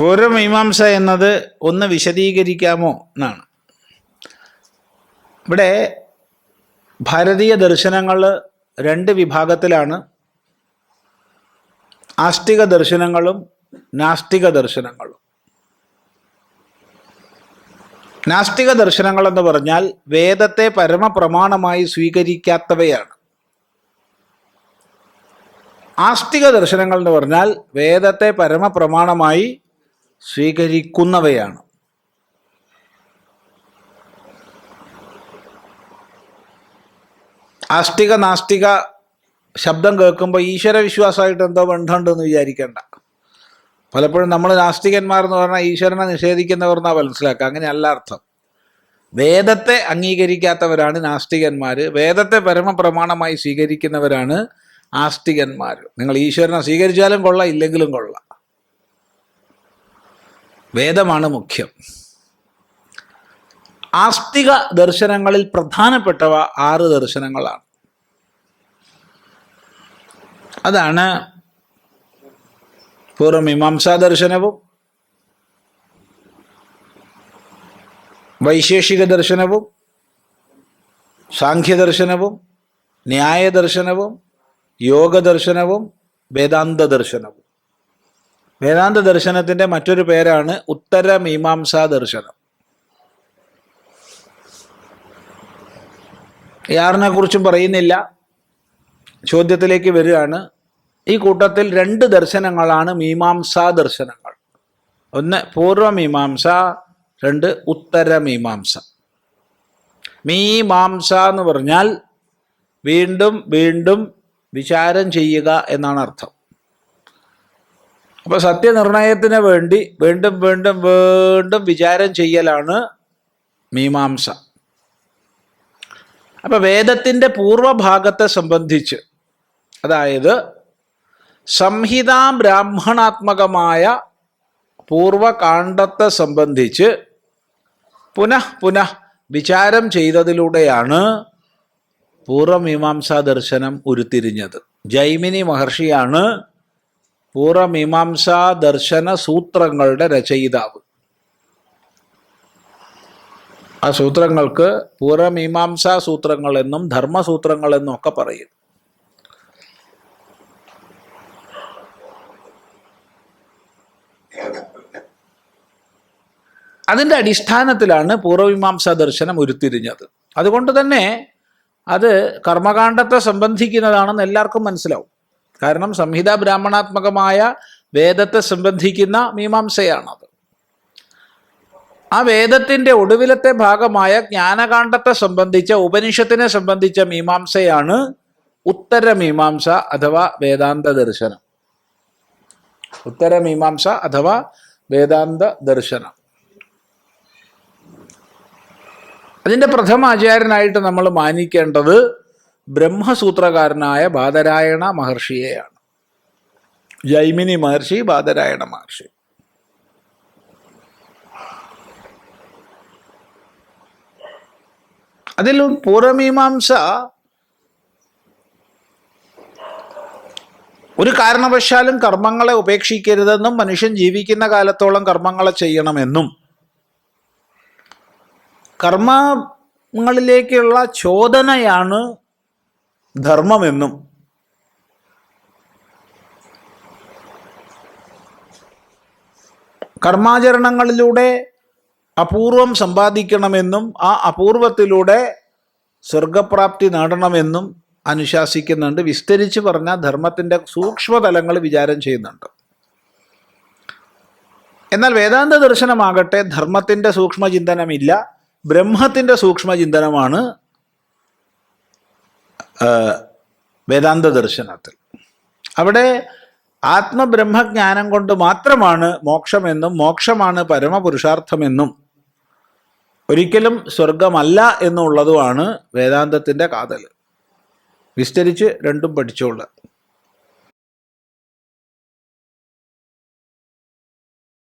പൂർവമീമാംസ എന്നത് ഒന്ന് വിശദീകരിക്കാമോ എന്നാണ്. ഇവിടെ ഭാരതീയ ദർശനങ്ങൾ രണ്ട് വിഭാഗത്തിലാണ്. ആസ്തിക ദർശനങ്ങളും നാസ്തിക ദർശനങ്ങളും. നാസ്തിക ദർശനങ്ങൾ എന്ന് പറഞ്ഞാൽ വേദത്തെ പരമപ്രമാണമായി സ്വീകരിക്കാത്തവയാണ്. ആസ്തിക ദർശനങ്ങൾ എന്ന് പറഞ്ഞാൽ വേദത്തെ പരമപ്രമാണമായി സ്വീകരിക്കുന്നവയാണ്. ആസ്തിക നാസ്തിക ശബ്ദം കേൾക്കുമ്പോൾ ഈശ്വര വിശ്വാസമായിട്ട് എന്തോ ബന്ധമുണ്ടെന്ന് വിചാരിക്കേണ്ട. പലപ്പോഴും നമ്മൾ നാസ്തികന്മാർ എന്ന് പറഞ്ഞാൽ ഈശ്വരനെ നിഷേധിക്കുന്നവർ എന്നാ മനസ്സിലാക്കുക. അങ്ങനെയല്ല അർത്ഥം. വേദത്തെ അംഗീകരിക്കാത്തവരാണ് നാസ്തികന്മാർ വേദത്തെ പരമപ്രമാണമായി സ്വീകരിക്കുന്നവരാണ് ആസ്തികന്മാർ നിങ്ങൾ ഈശ്വരനെ സ്വീകരിച്ചാലും കൊള്ളാം ഇല്ലെങ്കിലും കൊള്ളാം. വേദമാണ് മുഖ്യം. ആസ്തിക ദർശനങ്ങളിൽ പ്രധാനപ്പെട്ടവ ആറ് ദർശനങ്ങളാണ്. അതാണ് പൂർവമീമാംസാ ദർശനവും വൈശേഷിക ദർശനവും സാഖ്യദർശനവും ന്യായദർശനവും യോഗദർശനവും വേദാന്ത ദർശനവും. വേദാന്ത ദർശനത്തിന്റെ മറ്റൊരു പേരാണ് ഉത്തരമീമാംസാ ദർശനം. യാറിനെ കുറിച്ചും പറയുന്നില്ല. ചോദ്യത്തിലേക്ക് വരികയാണ്. ഈ കൂട്ടത്തിൽ രണ്ട് ദർശനങ്ങളാണ് മീമാംസാ ദർശനങ്ങൾ. ഒന്ന് പൂർവമീമാംസ രണ്ട് ഉത്തരമീമാംസ മീമാംസ എന്ന് പറഞ്ഞാൽ വീണ്ടും വീണ്ടും വിചാരം ചെയ്യുക എന്നാണ് അർത്ഥം. അപ്പോൾ സത്യനിർണയത്തിന് വേണ്ടി വീണ്ടും വീണ്ടും വീണ്ടും വിചാരം ചെയ്യലാണ് മീമാംസ. അപ്പൊ വേദത്തിന്റെ പൂർവഭാഗത്തെ സംബന്ധിച്ച് അതായത് സംഹിതാ ബ്രാഹ്മണാത്മകമായ പൂർവകാണ്ഡത്തെ സംബന്ധിച്ച് പുനഃ പുനഃ വിചാരം ചെയ്തതിലൂടെയാണ് പൂർവമീമാംസാ ദർശനം ഉരുത്തിരിഞ്ഞത്. ജൈമിനി മഹർഷിയാണ് പൂർവമീമാംസാ ദർശന സൂത്രങ്ങളുടെ രചയിതാവ്. ആ സൂത്രങ്ങൾക്ക് പൂർവമീമാംസാ സൂത്രങ്ങൾ എന്നും ഒക്കെ പറയും. അതിന്റെ അടിസ്ഥാനത്തിലാണ് പൂർവമീമാംസാ ദർശനം ഉരുത്തിരിഞ്ഞത്. അതുകൊണ്ട് തന്നെ അത് കർമ്മകാണ്ഡത്തെ സംബന്ധിക്കുന്നതാണെന്ന് എല്ലാവർക്കും മനസ്സിലാവും. കാരണം സംഹിത ബ്രാഹ്മണാത്മകമായ വേദത്തെ സംബന്ധിക്കുന്ന മീമാംസയാണത്. ആ വേദത്തിന്റെ ഒടുവിലത്തെ ഭാഗമായ ജ്ഞാനകാന്ഡത്തെ സംബന്ധിച്ച ഉപനിഷത്തിനെ സംബന്ധിച്ച മീമാംസയാണ് ഉത്തരമീമാംസ അഥവാ വേദാന്ത ദർശനം. ഉത്തരമീമാംസ അഥവാ വേദാന്ത ദർശനം. അതിന്റെ പ്രഥമ ആചാര്യനായിട്ട് നമ്മൾ മാനിക്കേണ്ടത് ബ്രഹ്മസൂത്രകാരനായ ബാദരായണ മഹർഷിയെയാണ്. ജൈമിനി മഹർഷി ബാദരായണ മഹർഷി. അതിലും പൂർവമീമാംസ ഒരു കാരണവശാലും കർമ്മങ്ങളെ ഉപേക്ഷിക്കരുതെന്നും മനുഷ്യൻ ജീവിക്കുന്ന കാലത്തോളം കർമ്മങ്ങളെ ചെയ്യണമെന്നും. കർമ്മങ്ങളിലേക്കുള്ള ചോദനയാണ് ധർമ്മമെന്നും കർമാചരണങ്ങളിലൂടെ അപൂർവം സമ്പാദിക്കണമെന്നും ആ അപൂർവത്തിലൂടെ സ്വർഗപ്രാപ്തി നേടണമെന്നും അനുശാസിക്കുന്നുണ്ട്. വിസ്തരിച്ച് പറഞ്ഞ ധർമ്മത്തിന്റെ സൂക്ഷ്മതലങ്ങൾ വിചാരം ചെയ്യുന്നുണ്ട്. എന്നാൽ വേദാന്ത ദർശനമാകട്ടെ ധർമ്മത്തിന്റെ സൂക്ഷ്മചിന്തനമില്ല. ബ്രഹ്മത്തിന്റെ സൂക്ഷ്മചിന്തനമാണ് വേദാന്ത ദർശനത്തിൽ. അവിടെ ആത്മബ്രഹ്മജ്ഞാനം കൊണ്ട് മാത്രമാണ് മോക്ഷമെന്നും മോക്ഷമാണ് പരമപുരുഷാർത്ഥമെന്നും ഒരിക്കലും സ്വർഗമല്ല എന്നുള്ളതുമാണ് വേദാന്തത്തിന്റെ കാതൽ വിസ്തരിച്ച് രണ്ടും പഠിച്ചോളുക